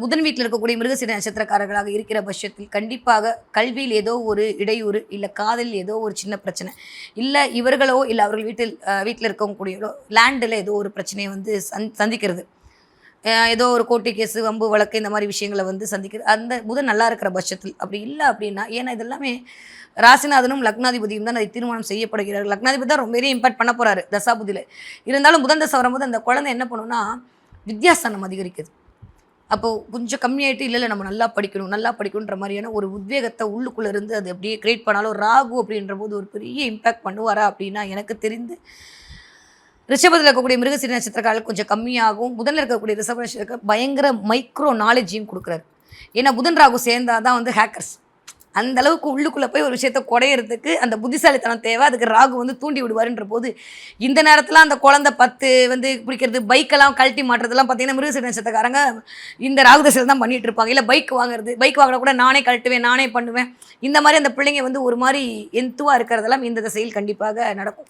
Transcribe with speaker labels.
Speaker 1: புதன் வீட்டில் இருக்கக்கூடிய மிருகசீர நட்சத்திரக்காரர்களாக இருக்கிற பட்சத்தில் கண்டிப்பாக கல்வியில் ஏதோ ஒரு இடையூறு இல்லை காதலில் ஏதோ ஒரு சின்ன பிரச்சனை இல்லை இவர்களோ இல்லை அவர்கள் வீட்டில் வீட்டில் இருக்கக்கூடியவர்களோ லேண்டில் ஏதோ ஒரு பிரச்சனையை வந்து சந் சந்திக்கிறது. ஏதோ ஒரு கோர்ட்டு கேஸு வம்பு வழக்கு இந்த மாதிரி விஷயங்களை வந்து சந்திக்கிறது அந்த புதன் நல்லா இருக்கிற பட்சத்தில் அப்படி இல்லை அப்படின்னா ஏன்னா இதெல்லாமே ராசிநாதனும் லக்னாதிபதியும் தான் அதை தீர்மானம் செய்யப்படுகிறார் லக்னாதிபதி தான் ரொம்ப இம்பாக்ட் பண்ண போகிறாரு தசாபுதியில். இருந்தாலும் புதன் தசை வரும்போது அந்த குழந்தை என்ன பண்ணுன்னா வித்யாஸ்தானம் அதிகரிக்குது. அப்போது கொஞ்சம் கம்மியாயிட்டு இல்லை இல்லை நம்ம நல்லா படிக்கணும் நல்லா படிக்கணுன்ற மாதிரியான ஒரு உத்வேகத்தை உள்ளுக்குள்ளே இருந்து அது அப்படியே கிரியேட் பண்ணாலும் ராகு அப்படின்ற போது ஒரு பெரிய இம்பேக்ட் பண்ணுவாரா? அப்படின்னா எனக்கு தெரிந்து ரிஷபத்தில் இருக்கக்கூடிய மிருகசீர நட்சத்திரக்காரர்கள் கொஞ்சம் கம்மியாகும். புதனில் இருக்கக்கூடிய ரிஷப நட்சத்திரக்காரர் பயங்கர மைக்ரோ நாலேஜையும் கொடுக்குறாரு. ஏன்னா புதன் ராகு சேர்ந்தாதான் தான் வந்து ஹேக்கர்ஸ் அந்த அளவுக்கு உள்ளுக்குள்ளே போய் ஒரு விஷயத்த குடையிறதுக்கு அந்த புத்திசாலித்தனம் தேவை. அதுக்கு ராகு வந்து தூண்டி விடுவாருன்ற போது இந்த நேரத்தில் அந்த குழந்தை பத்து வந்து பிடிக்கிறது பைக்கெல்லாம் கழட்டி மாட்டுறதுலாம் பார்த்தீங்கன்னா மிருகசீர நட்சத்திரக்காரங்க இந்த ராகு தசையில் தான் பண்ணிட்டு இருப்பாங்க. இல்லை பைக் வாங்குறது பைக் வாங்கினா கூட நானே கழட்டுவேன் நானே பண்ணுவேன். இந்த மாதிரி அந்த பிள்ளைங்க வந்து ஒரு மாதிரி எந்துவாக இருக்கிறதெல்லாம் இந்த திசையில் கண்டிப்பாக நடக்கும்.